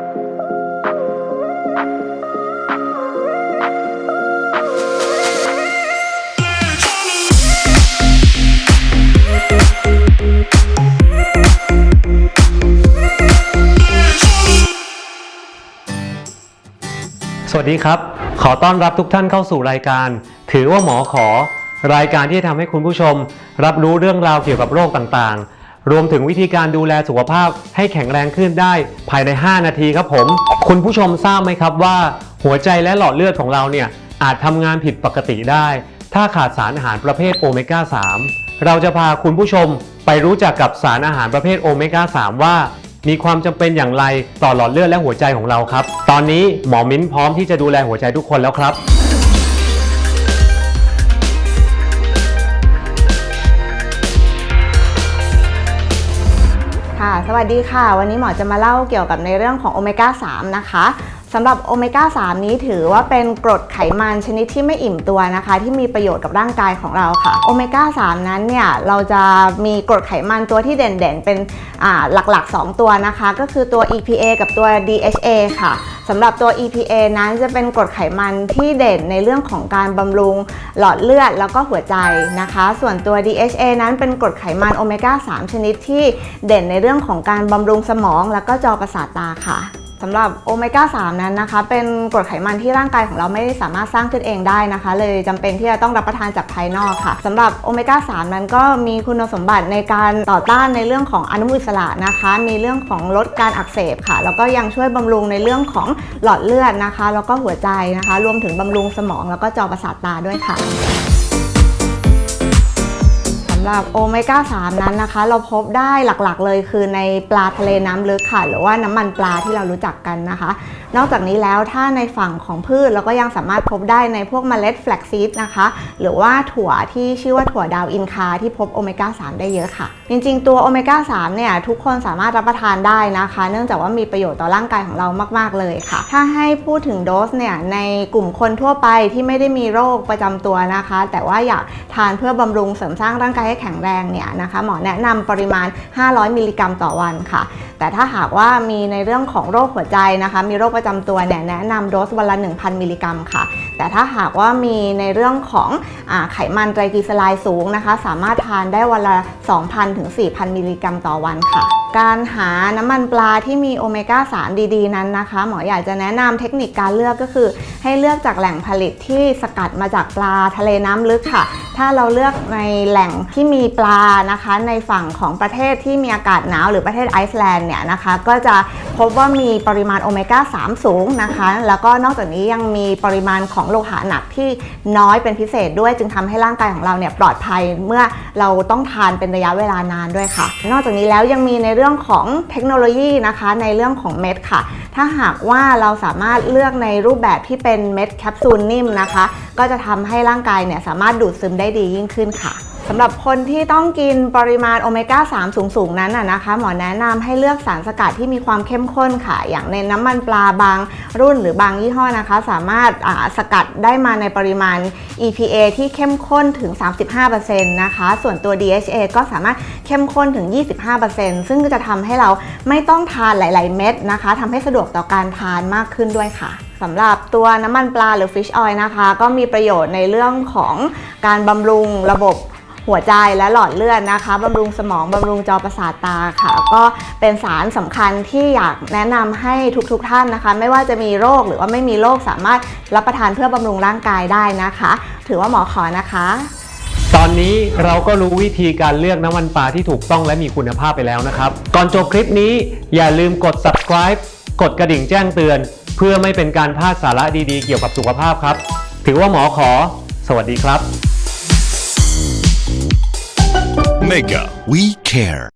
สวัสดีครับ ขอต้อนรับทุกท่านเข้าสู่รายการ ถือว่าหมอขอ รายการที่จะทำให้คุณผู้ชม รับรู้เรื่องราวเกี่ยวกับโรคต่างๆ รวมถึงวิธีการดูแลสุขภาพให้แข็งแรงขึ้นได้ภายใน 5 นาทีครับผม คุณผู้ชมทราบไหมครับว่า หัวใจและหลอดเลือดของเราเนี่ยอาจทำงานผิดปกติได้ ถ้าขาดสารอาหารประเภทโอเมก้า 3 เราจะพาคุณผู้ชมไปรู้จักกับสารอาหารประเภทโอเมก้า 3 ว่า มีความจำเป็นอย่างไรต่อหลอดเลือดและหัวใจของเราครับ ตอนนี้หมอมิ้นพร้อมที่จะดูแลหัวใจทุกคนแล้วครับ วัสดีค่ะ วันนี้หมอจะมาเล่าเกี่ยวกับในเรื่องของโอเมก้า3นะคะ สำหรับโอเมก้า 3 นี้ถือว่าเป็นกรดไขมันชนิดที่ไม่อิ่มตัวนะคะ ที่มีประโยชน์กับร่างกายของเราค่ะโอเมก้า 3 นั้นเนี่ย เราจะมีกรดไขมันตัวที่เด่นๆ เป็นหลักๆ 2 ตัวนะคะ ก็คือตัว EPA กับตัว DHA ค่ะสำหรับตัว EPA นั้นจะเป็นกรดไขมันที่เด่นในเรื่องของการบำรุงหลอดเลือดแล้วก็หัวใจนะคะ ส่วนตัว DHA นั้นเป็นกรดไขมันโอเมก้า 3 ชนิดที่เด่นในเรื่องของการบำรุงสมองแล้วก็จอประสาทตาค่ะ สำหรับโอเมก้า3นั้นนะคะ เป็นกรดไขมันที่ร่างกายของเราไม่สามารถสร้างขึ้นเองได้นะคะ เลยจำเป็นที่จะต้องรับประทานจากภายนอกค่ะสำหรับโอเมก้า3นั้นก็มีคุณสมบัติในการต่อต้านในเรื่องของอนุมูลอิสระนะคะ มีเรื่องของลดการอักเสบค่ะ แล้วก็ยังช่วยบำรุงในเรื่องของหลอดเลือดนะคะ แล้วก็หัวใจนะคะ รวมถึงบำรุงสมองแล้วก็จอประสาทตาด้วยค่ะ หรับโอเมก้า 3 นั้นนะคะ เราพบได้หลักๆเลยคือในปลาทะเลน้ำลึกค่ะ หรือว่าน้ำมันปลาที่เรารู้จักกันนะคะ นอกจากนี้แล้วถ้าในฝั่งของพืชเราก็ยังสามารถพบได้ในพวกเมล็ดแฟลกซีดนะคะ หรือว่าถั่วที่ชื่อว่าถั่วดาวอินคาที่พบโอเมก้า 3 ได้เยอะค่ะ จริงๆ ตัวโอเมก้า 3 เนี่ยทุกคนสามารถรับประทานได้นะคะ เนื่องจากว่ามีประโยชน์ต่อร่างกายของเรามากๆเลยค่ะ ถ้าให้พูดถึงโดสเนี่ยในกลุ่มคนทั่วไปที่ไม่ได้มีโรคประจำตัวนะคะ แต่ว่าอยากทานเพื่อบำรุงเสริมสร้างร่างกายให้แข็งแรงเนี่ยนะคะหมอแนะนำปริมาณ 500 มิลลิกรัมต่อวันค่ะ แต่ถ้าหากว่ามีในเรื่องของโรคหัวใจนะคะ มีโรคประจำตัวเนี่ยแนะนำโดสวันละ 1,000 มิลลิกรัมค่ะ แต่ถ้าหากว่ามีในเรื่องของอไขมันไตรกลีเซอไรด์สูงนะคะ สามารถทานได้วันละ 2,000ถึง4,000 มิลลิกรัมต่อวันค่ะ การหาน้ำมันปลาที่มีโอเมก้า 3 ดีๆ นั้นนะคะ หมออยากจะแนะนำเทคนิคการเลือกก็คือ ให้เลือกจากแหล่งผลิตที่สกัดมาจากปลาทะเลน้ำลึกค่ะ ถ้าเราเลือกในแหล่งที่มีปลานะคะ ในฝั่งของประเทศที่มีอากาศหนาวหรือประเทศไอซ์แลนด์เนี่ยนะคะ ก็จะพบว่ามีปริมาณโอเมก้า 3 สูงนะคะ แล้วก็นอกจากนี้ยังมีปริมาณของโลหะหนักที่น้อยเป็นพิเศษด้วยจึงทำให้ร่างกายของเราเนี่ยปลอดภัยเมื่อเราต้องทานเป็นระยะเวลานานด้วยค่ะ นอกจากนี้แล้วยังมีในรื่องของเทคโนโลยีนะคะ ในเรื่องของเม็ดค่ะ ถ้าหากว่าเราสามารถเลือกในรูปแบบที่เป็นเม็ดแคปซูลนิ่มนะคะ ก็จะทำให้ร่างกายเนี่ยสามารถดูดซึมได้ดียิ่งขึ้นค่ะ สำหรับคนที่ต้องกินปริมาณโอเมก้า 3 สูง ๆ นั้นนะคะ หมอแนะนำให้เลือกสารสกัดที่มีความเข้มข้นค่ะ อย่างในน้ำมันปลาบางรุ่นหรือบางยี่ห้อนะคะ สามารถสกัดได้มาในปริมาณ EPA ที่เข้มข้นถึง 35%นะคะ ส่วนตัว DHA ก็สามารถเข้มข้นถึง 25%ซึ่งจะทำให้เราไม่ต้องทานหลาย ๆ เม็ดนะคะทำให้สะดวกต่อการทานมากขึ้นด้วยค่ะสำหรับตัวน้ำมันปลาหรือ fish oil นะคะ ก็มีประโยชน์ในเรื่องของการบำรุงระบบ หัวใจและหลอดเลือดนะคะบำรุงสมองบำรุงจอประสาทตาค่ะ ก็เป็นสารสำคัญที่อยากแนะนำให้ทุกๆทท่านนะคะ ไม่ว่าจะมีโรคหรือว่าไม่มีโรคสามารถรับประทานเพื่อบำรุงร่างกายได้นะคะ ถือว่าหมอขอนะคะตอนนี้เราก็รู้วิธีการเลือกน้ำมันปลาที่ถูกต้องและมีคุณภาพไปแล้วนะครับ ก่อนจบคลิปนี้อย่าลืมกด subscribe กดกระดิ่งแจ้งเตือน เพื่อไม่เป็นการพลาดสาระดีๆ เกี่ยวกับสุขภาพครับ ถือว่าหมอขอ สวัสดีครับ Mega, we care.